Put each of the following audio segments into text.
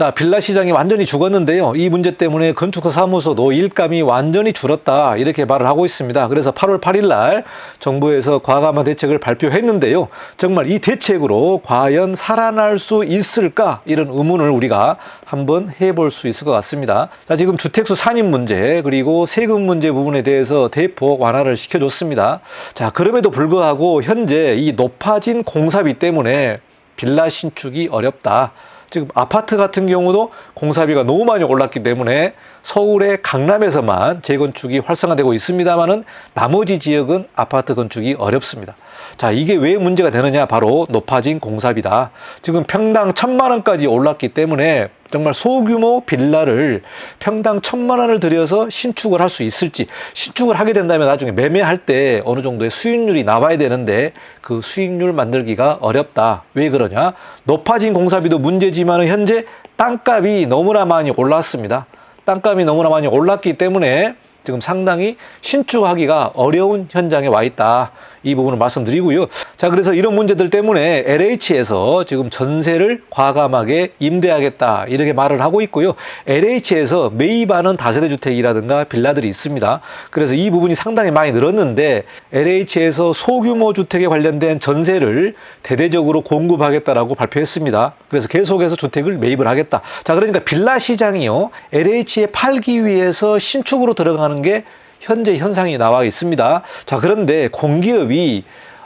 자, 빌라 시장이 완전히 죽었는데요. 이 문제 때문에 건축사 사무소도 일감이 완전히 줄었다. 이렇게 말을 하고 있습니다. 그래서 8월 8일 날 정부에서 과감한 대책을 발표했는데요. 정말 이 대책으로 과연 살아날 수 있을까? 이런 의문을 우리가 한번 해볼 수 있을 것 같습니다. 자, 지금 주택수 산입 문제, 그리고 세금 문제 부분에 대해서 대폭 완화를 시켜줬습니다. 자, 그럼에도 불구하고 현재 이 높아진 공사비 때문에 빌라 신축이 어렵다. 지금 아파트 같은 경우도 공사비가 너무 많이 올랐기 때문에 서울의 강남에서만 재건축이 활성화되고 있습니다만은 나머지 지역은 아파트 건축이 어렵습니다. 자, 이게 왜 문제가 되느냐? 바로 높아진 공사비다. 지금 평당 천만 원까지 올랐기 때문에 정말 소규모 빌라를 평당 천만 원을 들여서 신축을 할 수 있을지 신축을 하게 된다면 나중에 매매할 때 어느 정도의 수익률이 나와야 되는데 그 수익률 만들기가 어렵다. 왜 그러냐? 높아진 공사비도 문제지만 현재 땅값이 너무나 많이 올랐습니다. 땅값이 너무나 많이 올랐기 때문에 지금 상당히 신축하기가 어려운 현장에 와 있다. 이 부분을 말씀드리고요. 자, 그래서 이런 문제들 때문에 LH에서 지금 전세를 과감하게 임대하겠다. 이렇게 말을 하고 있고요. LH에서 매입하는 다세대 주택이라든가 빌라들이 있습니다. 그래서 이 부분이 상당히 많이 늘었는데 LH에서 소규모 주택에 관련된 전세를 대대적으로 공급하겠다라고 발표했습니다. 그래서 계속해서 주택을 매입을 하겠다. 자, 그러니까 빌라 시장이요. LH에 팔기 위해서 신축으로 들어가는 게 현재 현상이 나와 있습니다. 자, 그런데 공기업이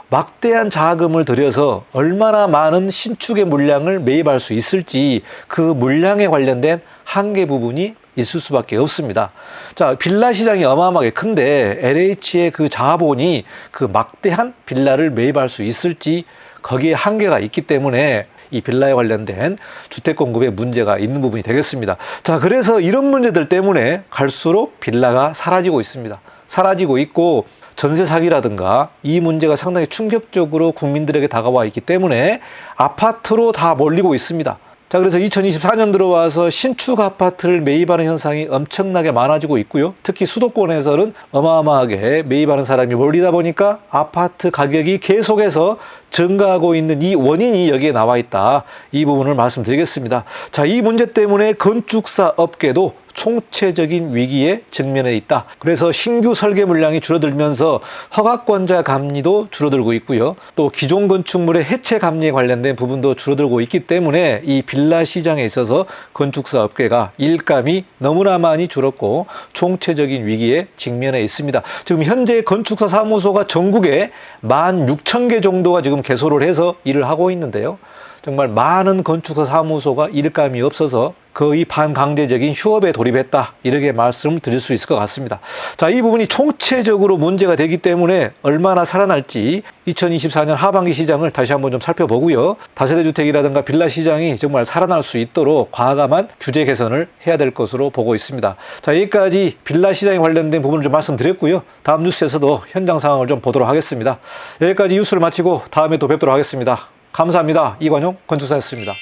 막대한 자금을 들여서 얼마나 많은 신축의 물량을 매입할 수 있을지 그 물량에 관련된 한계 부분이 있을 수밖에 없습니다. 자, 빌라 시장이 어마어마하게 큰데 LH의 그 자본이 그 막대한 빌라를 매입할 수 있을지 거기에 한계가 있기 때문에 이 빌라에 관련된 주택 공급에 문제가 있는 부분이 되겠습니다. 자, 그래서 이런 문제들 때문에 갈수록 빌라가 사라지고 있습니다. 사라지고 있고 전세 사기라든가 이 문제가 상당히 충격적으로 국민들에게 다가와 있기 때문에 아파트로 다 몰리고 있습니다. 자, 그래서 2024년 들어와서 신축 아파트를 매입하는 현상이 엄청나게 많아지고 있고요. 특히 수도권에서는 어마어마하게 매입하는 사람이 몰리다 보니까 아파트 가격이 계속해서 증가하고 있는 이 원인이 여기에 나와 있다. 이 부분을 말씀드리겠습니다. 자, 이 문제 때문에 건축사 업계도 총체적인 위기에 직면해 있다. 그래서 신규 설계 물량이 줄어들면서 허가권자 감리도 줄어들고 있고요. 또 기존 건축물의 해체 감리에 관련된 부분도 줄어들고 있기 때문에 이 빌라 시장에 있어서 건축사 업계가 일감이 너무나 많이 줄었고 총체적인 위기에 직면해 있습니다. 지금 현재 건축사 사무소가 전국에 16,000개 정도가 지금 개소를 해서 일을 하고 있는데요. 정말 많은 건축사 사무소가 일감이 없어서 거의 반강제적인 휴업에 돌입했다. 이렇게 말씀을 드릴 수 있을 것 같습니다. 자, 이 부분이 총체적으로 문제가 되기 때문에 얼마나 살아날지 2024년 하반기 시장을 다시 한번 좀 살펴보고요. 다세대 주택이라든가 빌라 시장이 정말 살아날 수 있도록 과감한 규제 개선을 해야 될 것으로 보고 있습니다. 자, 여기까지 빌라 시장에 관련된 부분을 좀 말씀드렸고요. 다음 뉴스에서도 현장 상황을 좀 보도록 하겠습니다. 여기까지 뉴스를 마치고 다음에 또 뵙도록 하겠습니다. 감사합니다. 이관용 건축사였습니다.